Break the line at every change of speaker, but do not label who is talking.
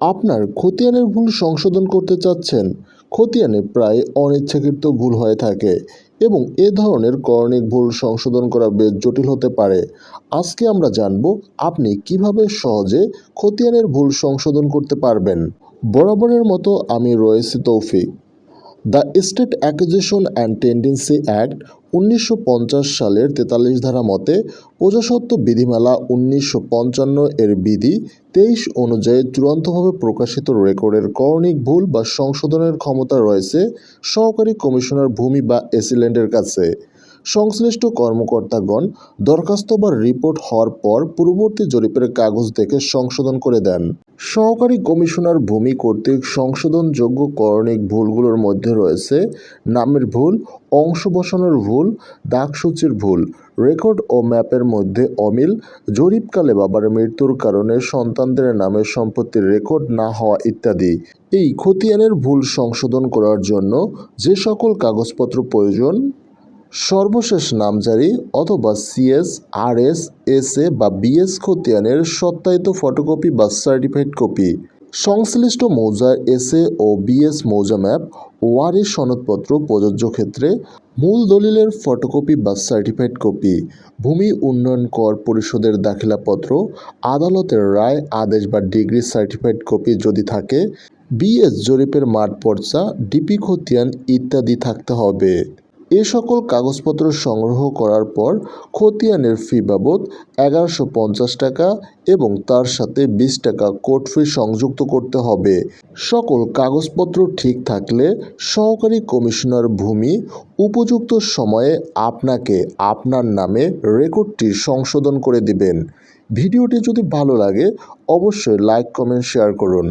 আপনার খতিয়ানের ভুল সংশোধন করতে চাচ্ছেন, খতিয়ানে প্রায় অনিচ্ছাকৃত ভুল হয়ে থাকে এবং এ ধরনের করণিক ভুল সংশোধন করা বেশ জটিল হতে পারে। আজকে আমরা জানব আপনি কীভাবে সহজে খতিয়ানের ভুল সংশোধন করতে পারবেন। বরাবরের মতো আমি রয়েছি Toufiq. The state acquisition and tenancy act উনিশশো পঞ্চাশ সালের তেতাল্লিশ ধারা মতে প্রজাস্বত্ব বিধিমালা উনিশশো পঞ্চান্ন এর বিধি তেইশ অনুযায়ী চূড়ান্তভাবে প্রকাশিত রেকর্ডের করণিক ভুল বা সংশোধনের ক্ষমতা রয়েছে সহকারী কমিশনার ভূমি বা এসিল্যান্ডের কাছে। সংশ্লিষ্ট কর্মকর্তাগণ দরখাস্ত বা রিপোর্ট হওয়ার পর পূর্ববর্তী জরিপের কাগজ দেখে সংশোধন করে দেন। সহকারী কমিশনার ভূমি কর্তৃক সংশোধনযোগ্য করণিক ভুলগুলোর মধ্যে রয়েছে নামের ভুল, অংশ বসানোর ভুল দাগসূচির ভুল, রেকর্ড ও ম্যাপের মধ্যে অমিল, জরিপকালে বাবার মৃত্যুর কারণে সন্তানদের নামে সম্পত্তির রেকর্ড না হওয়া ইত্যাদি। এই খতিয়ানের ভুল সংশোধন করার জন্য যে সকল কাগজপত্র প্রয়োজন সর্বশেষ নামজারি অথবা সিএস আরএস এসএ বা বিএস খতিয়ানের সত্যায়িত ফটোকপি বা সার্টিফাইড কপি সংশ্লিষ্ট মৌজা এসএ ও বিএস মৌজা ম্যাপ ওয়ারিশ সনদপত্র প্রযোজ্য ক্ষেত্রে মূল দলিলের ফটোকপি বা সার্টিফাইড কপি ভূমি উন্নয়ন কর পরিষদের দাখিলাপত্র, আদালতের রায়, আদেশ বা ডিগ্রি সার্টিফাইড কপি যদি থাকে বিএস জরিপের মাঠ পর্চা ডিপি খতিয়ান ইত্যাদি থাকতে হবে। এ সকল কাগজপত্র সংগ্রহ করার পর খতিয়ানের ফি বাবদ এগারোশো পঞ্চাশ টাকা এবং তার সাথে বিশ টাকা কোর্ট ফি সংযুক্ত করতে হবে। সকল কাগজপত্র ঠিক থাকলে সহকারী কমিশনার ভূমি উপযুক্ত সময়ে আপনাকে আপনার নামে রেকর্ডটি সংশোধন করে দিবেন। ভিডিওটি যদি ভালো লাগে, অবশ্যই লাইক কমেন্ট শেয়ার করুন।